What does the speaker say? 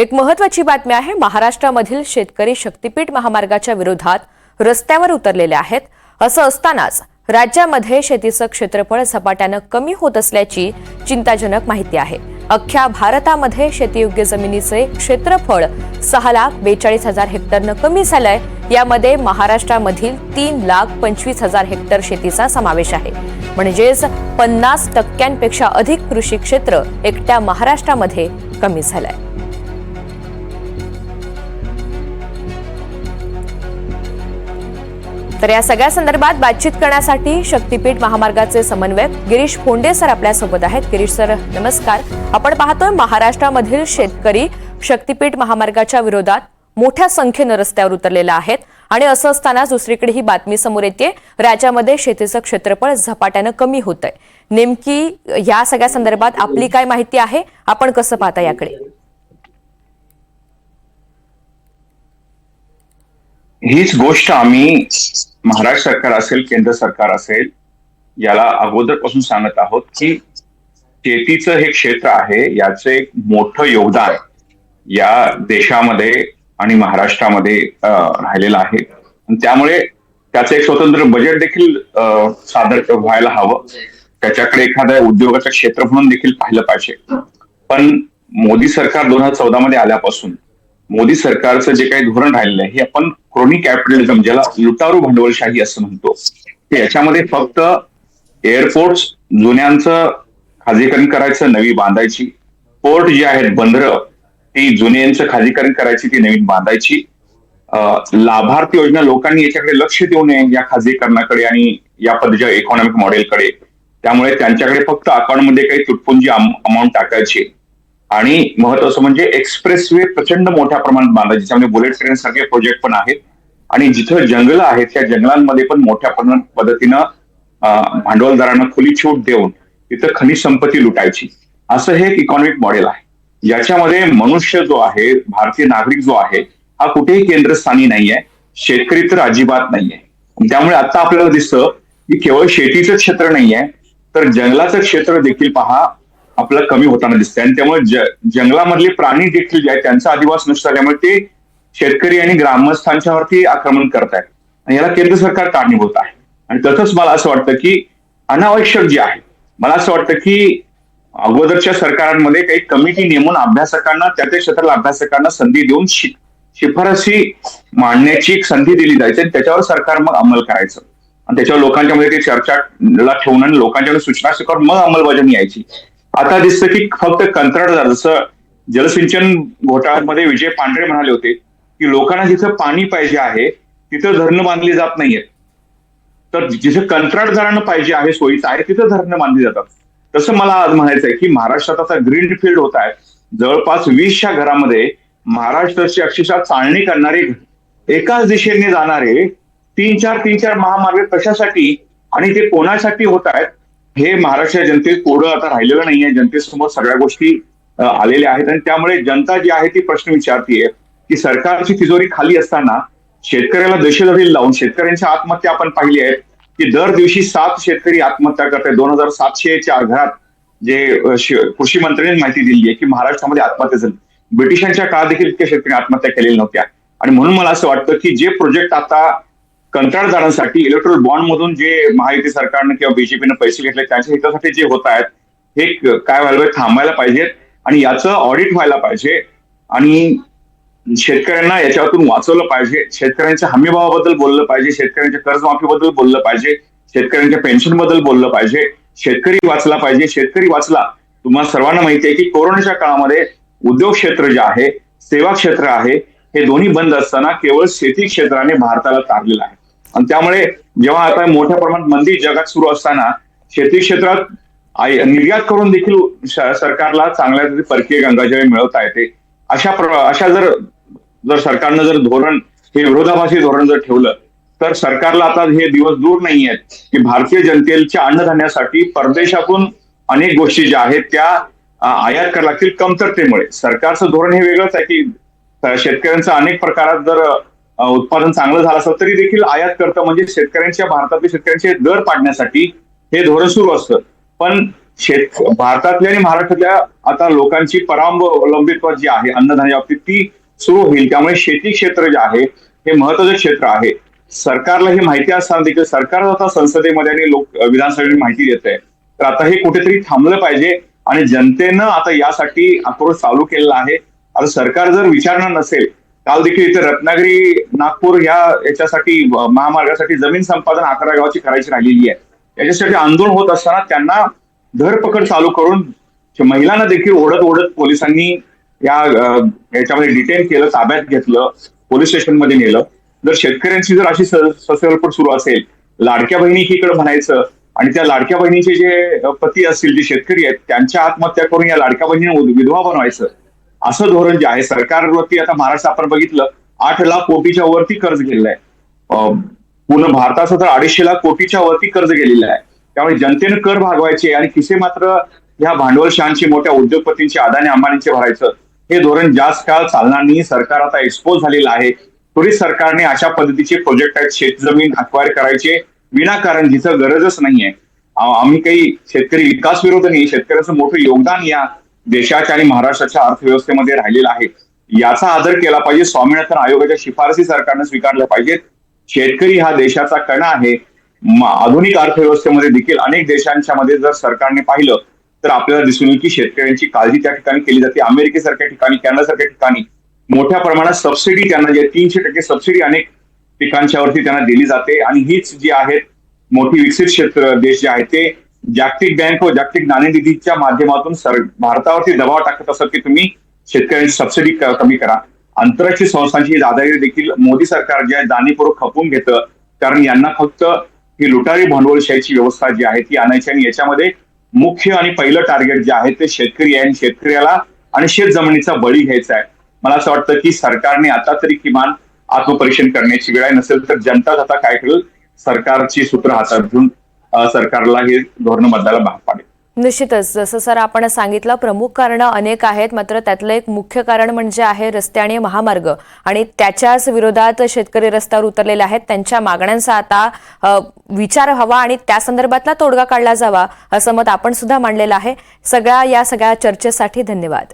एक महत्वाची बातमी आहे. महाराष्ट्रामधील शेतकरी शक्तीपीठ महामार्गाच्या विरोधात रस्त्यावर उतरलेले आहेत. असं असतानाच राज्यामध्ये शेतीचं क्षेत्रफळ झपाट्यानं कमी होत असल्याची चिंताजनक माहिती आहे. अख्ख्या भारतामध्ये शेतीयोग्य जमिनीचे क्षेत्रफळ सहा लाख बेचाळीस हजार हेक्टरनं कमी झालंय. यामध्ये महाराष्ट्रामधील तीन लाख पंचवीस हजार हेक्टर शेतीचा समावेश आहे. म्हणजेच पन्नास टक्क्यांपेक्षा अधिक कृषी क्षेत्र एकट्या महाराष्ट्रामध्ये कमी झालंय. तर या सगळ्या संदर्भात बातचीत करण्यासाठी शक्तीपीठ महामार्गाचे समन्वयक गिरीश फोंडे सर आपल्यासोबत आहेत. गिरीश सर नमस्कार. आपण पाहतोय महाराष्ट्रामधील शेतकरी शक्तीपीठ महामार्गाच्या विरोधात मोठ्या संख्येनं रस्त्यावर उतरलेला आहेत आणि असं असताना दुसरीकडे ही बातमी समोर येते. राज्यामध्ये शेतीचं क्षेत्रफळ झपाट्यानं कमी होत आहे नेमकी या सगळ्या संदर्भात आपली काय माहिती आहे? आपण कसं पाहता याकडे? हीच गोष्ट आम्ही महाराष्ट्र सरकार असेल केंद्र सरकार असेल याला अगोदरपासून सांगत आहोत की शेतीचं हे क्षेत्र आहे याचं एक मोठं योगदान या देशामध्ये आणि महाराष्ट्रामध्ये राहिलेलं आहे. त्यामुळे त्याचं एक स्वतंत्र बजेट देखील सादर व्हायला हवं. त्याच्याकडे एखाद्या उद्योगाचं क्षेत्र म्हणून देखील पाहिलं पाहिजे. पण मोदी सरकार दोन हजार चौदा मध्ये आल्यापासून मोदी सरकारचं जे काही धोरण राहिलेलं आहे हे आपण क्रोनी कॅपिटलिझम ज्याला लुटारू भांडवलशाही असं म्हणतो ते याच्यामध्ये फक्त एअरपोर्ट जुन्यांचं खाजगीकरण करायचं नवी बांधायची पोर्ट जे आहेत बंदरं ती जुन्यांचं खाजगीकरण करायची ती नवीन बांधायची. लाभार्थी योजना लोकांनी याच्याकडे लक्ष देऊ नये या खाजगीकरणाकडे आणि या पद्धतीच्या इकॉनॉमिक मॉडेलकडे त्यामुळे त्यांच्याकडे फक्त अकाउंटमध्ये काही तुटपुंजी अमाऊंट टाकायची आणि महत्वाचं म्हणजे एक्सप्रेस वे प्रचंड मोठ्या प्रमाणात बांधायचे ज्याच्यामध्ये बुलेट ट्रेन सारखे प्रोजेक्ट पण आहेत. आणि जिथं जंगलं आहेत त्या जंगलांमध्ये पण मोठ्या प्रमाणात पद्धतीनं भांडवलदारांना खुली छूट देऊन तिथं खनिज संपत्ती लुटायची. असं हे एक इकॉनॉमिक मॉडेल आहे. याच्यामध्ये मनुष्य जो आहे भारतीय नागरिक जो आहे हा कुठेही केंद्रस्थानी नाहीये. शेतकरी तर अजिबात नाहीये. त्यामुळे आता आपल्याला दिसतं की केवळ शेतीचं क्षेत्र नाहीये तर जंगलाचं क्षेत्र देखील पहा आपलं कमी होताना दिसते आणि त्यामुळे जंगलामधले प्राणी देखील जे आहेत त्यांचा अधिवास नष्ट झाल्यामुळे ते शेतकरी आणि ग्रामस्थांच्यावरती आक्रमण करत आहेत आणि याला केंद्र सरकार कारणीभूत आहे. आणि तसंच मला असं वाटतं की अनावश्यक जे आहे मला असं वाटतं की अगोदरच्या सरकारांमध्ये काही कमिटी नेमून अभ्यासकांना त्या त्या क्षेत्राला अभ्यासकांना संधी देऊन शिफारसी मांडण्याची एक संधी दिली जायची आणि त्याच्यावर सरकार मग अंमल करायचं. आणि त्याच्यावर लोकांच्या मध्ये ते चर्चाला ठेवून आणि लोकांच्याकडे सूचना स्वीकारून मग अंमलबजावणी यायची. आता दिसतं की फक्त कंत्राटदार जसं जलसिंचन घोटाळ्यामध्ये विजय पांढरे म्हणाले होते की लोकांना जिथं पाणी पाहिजे आहे तिथं धरणं बांधली जात नाहीयेत. तर जिथे कंत्राटदारांना पाहिजे आहे सोयीचं आहे तिथं धरणं बांधली जातात. तसं मला आज म्हणायचं आहे की महाराष्ट्रात आता ग्रीन फील्ड होत आहे. जवळपास वीसच्या घरामध्ये महाराष्ट्राची अक्षरशः चालणी करणारे एकाच दिशेने जाणारे तीन चार तीन चार महामार्ग कशासाठी आणि ते कोणासाठी होत आहेत हे महाराष्ट्र जनतेत पुढं आता राहिलेलं नाहीये. जनतेसमोर सगळ्या गोष्टी आलेल्या आहेत. आणि त्यामुळे जनता जी आहे ती प्रश्न विचारतीये की सरकारची तिजोरी खाली असताना शेतकऱ्याला दशलधील लावून शेतकऱ्यांच्या आत्महत्या आपण पाहिली आहेत. की दर दिवशी सात शेतकरी आत्महत्या करतात दोन हजार सातशेच्या आघात जे कृषी मंत्र्यांनी माहिती दिली आहे की महाराष्ट्रामध्ये आत्महत्या झाली. ब्रिटिशांच्या काळात देखील इतक्या शेतकरी आत्महत्या केलेल्या नव्हत्या. आणि म्हणून मला असं वाटतं की जे प्रोजेक्ट आता कंत्राटदारांसाठी इलेक्ट्रोल बॉन्ड मधून जे महायुती सरकारनं किंवा बीजेपीनं पैसे घेतले त्यांच्या हितासाठी जे होत आहेत हे काय व्हायला पाहिजे थांबायला पाहिजेत. आणि याचं ऑडिट व्हायला पाहिजे. आणि शेतकऱ्यांना याच्यातून वाचवलं पाहिजे. शेतकऱ्यांच्या हमीभावाबद्दल बोललं पाहिजे. शेतकऱ्यांच्या कर्जमाफीबद्दल बोललं पाहिजे. शेतकऱ्यांच्या पेन्शनबद्दल बोललं पाहिजे. शेतकरी वाचला पाहिजे. शेतकरी वाचला. तुम्हाला सर्वांना माहिती आहे की कोरोनाच्या काळामध्ये उद्योग क्षेत्र जे आहे सेवा क्षेत्र आहे हे दोन्ही बंद असताना केवळ शेती क्षेत्राने भारताला तारलेलं आहे. आणि त्यामुळे जेव्हा आता मोठ्या प्रमाणात मंदी जगात सुरू असताना शेती क्षेत्रात निर्यात करून देखील सरकारला चांगल्या परकीय गंगाजळ मिळवता येते. अशा अशा जर जर सरकारनं जर धोरण हे विरोधाभासी धोरण जर ठेवलं तर सरकारला आता हे दिवस दूर नाही आहेत की भारतीय जनतेच्या अन्नधान्यासाठी परदेशातून अनेक गोष्टी ज्या आहेत त्या आयात करायला लागतील कमतरतेमुळे. सरकारचं धोरण हे वेगळंच आहे की शेतकऱ्यांचा शेतकऱ्यांचं अनेक प्रकारात जर उत्पादन चांगलं झालं असेल तरी देखील आयात करतं म्हणजे शेतकऱ्यांच्या भारतातील शेतकऱ्यांचे दर पाडण्यासाठी हे धोरण सुरू असतं. पण शेत भारतातल्या आणि महाराष्ट्रातल्या आता लोकांची परावलंबित्व जी आहे अन्नधान्या बाबतीत ती सुरू होईल. त्यामुळे शेती क्षेत्र जे आहे हे महत्वाचं क्षेत्र आहे. सरकारला हे माहिती असताना देखील सरकार आता संसदेमध्ये आणि लोक विधानसभेने माहिती देत आहे. तर आता हे कुठेतरी थांबलं पाहिजे आणि जनतेनं आता यासाठी आक्रोश चालू केलेला आहे. आता सरकार जर विचारणार नसेल काल देखील इथे रत्नागिरी नागपूर ह्या याच्यासाठी महामार्गासाठी जमीन संपादन अकरा गावाची करायची राहिलेली आहे. याच्यासाठी आंदोलन होत असताना त्यांना धरपकड चालू करून महिलांना देखील ओढत ओढत पोलिसांनी या याच्यामध्ये डिटेन केलं ताब्यात घेतलं पोलीस स्टेशनमध्ये नेलं. जर शेतकऱ्यांची जर अशी ससेवलपट सुरू असेल लाडक्या बहिणी म्हणायचं आणि त्या लाडक्या बहिणीचे जे पती असतील जे शेतकरी आहेत त्यांच्या आत्महत्या करून या लाडक्या बहिणीने विधवा बनवायचं असं धोरण जे आहे सरकारवरती आता महाराष्ट्र आपण बघितलं आठ लाख कोटीच्या वरती कर्ज गेलेलं आहे. अं, पूर्ण भारताचं तर अडीचशे लाख कोटीच्या वरती कर्ज गेलेलं आहे. त्यामुळे जनतेनं कर भागवायचे आणि किसे मात्र ह्या भांडवलशाहांची मोठ्या उद्योगपतींची अदानी अंबानींचे भरायचं हे धोरण जास्त काळ चालणार नाही सरकार आता एक्सपोज झालेलं आहे. त्वरित सरकारने अशा पद्धतीचे प्रोजेक्ट आहेत शेतजमीन अक्वायर करायचे विनाकारण जिथं गरजच नाहीये. आम्ही काही शेतकरी विकास विरोध नाही शेतकऱ्याचं मोठं योगदान या देशाच्या आणि महाराष्ट्राच्या अर्थव्यवस्थेमध्ये राहिलेला आहे. याचा आदर केला पाहिजे. स्वामीनाथन आयोगाच्या शिफारसी सरकारनं स्वीकारल्या पाहिजेत. शेतकरी हा देशाचा कणा आहे. आधुनिक अर्थव्यवस्थेमध्ये देखील अनेक देशांच्या मध्ये जर सरकारने पाहिलं तर आपल्याला दिसून येईल की शेतकऱ्यांची काळजी त्या ठिकाणी केली जाते. अमेरिकेसारख्या ठिकाणी कॅनडासारख्या ठिकाणी मोठ्या प्रमाणात सबसिडी त्यांना जे तीनशे टक्के सबसिडी अनेक पिकांच्यावरती त्यांना दिली जाते. आणि हीच जी आहेत मोठी विकसित क्षेत्र देश जे आहेत ते जागतिक बँक व जागतिक नाणेनिधीच्या माध्यमातून सर भारतावरती दबाव टाकत असत की तुम्ही शेतकऱ्यांची सबसिडी कमी करा. आंतरराष्ट्रीय संस्थांची दादागिरी देखील मोदी सरकार जे आहे जाणीवपूर्वक खपून घेतं. कारण यांना फक्त ही लुटारी भांडवलशाहीची व्यवस्था जी आहे ती आणायची आणि याच्यामध्ये मुख्य आणि पहिलं टार्गेट जे आहे ते शेतकरी आहे. आणि शेतकऱ्याला आणि शेत जमिनीचा बळी घ्यायचा आहे. मला असं वाटतं की सरकारने आता तरी किमान आत्मपरीक्षण करण्याची वेळ आहे. नसेल तर जनताच आता काय करेल? सरकारची सूत्र हातात घेऊन सरकारला हे धोरण बदलायला भाग पाडेल. निश्चितच. जसं सर आपण सांगितलं प्रमुख कारणं अनेक आहेत मात्र त्यातलं एक मुख्य कारण म्हणजे आहे रस्ते आणि महामार्ग. आणि त्याच्याच विरोधात शेतकरी रस्त्यावर उतरलेले आहेत. त्यांच्या मागण्यांचा आता विचार हवा आणि त्या संदर्भातला तोडगा काढला जावा असं मत आपण सुद्धा मांडलेलं आहे. सगळ्या या सगळ्या चर्चेसाठी धन्यवाद.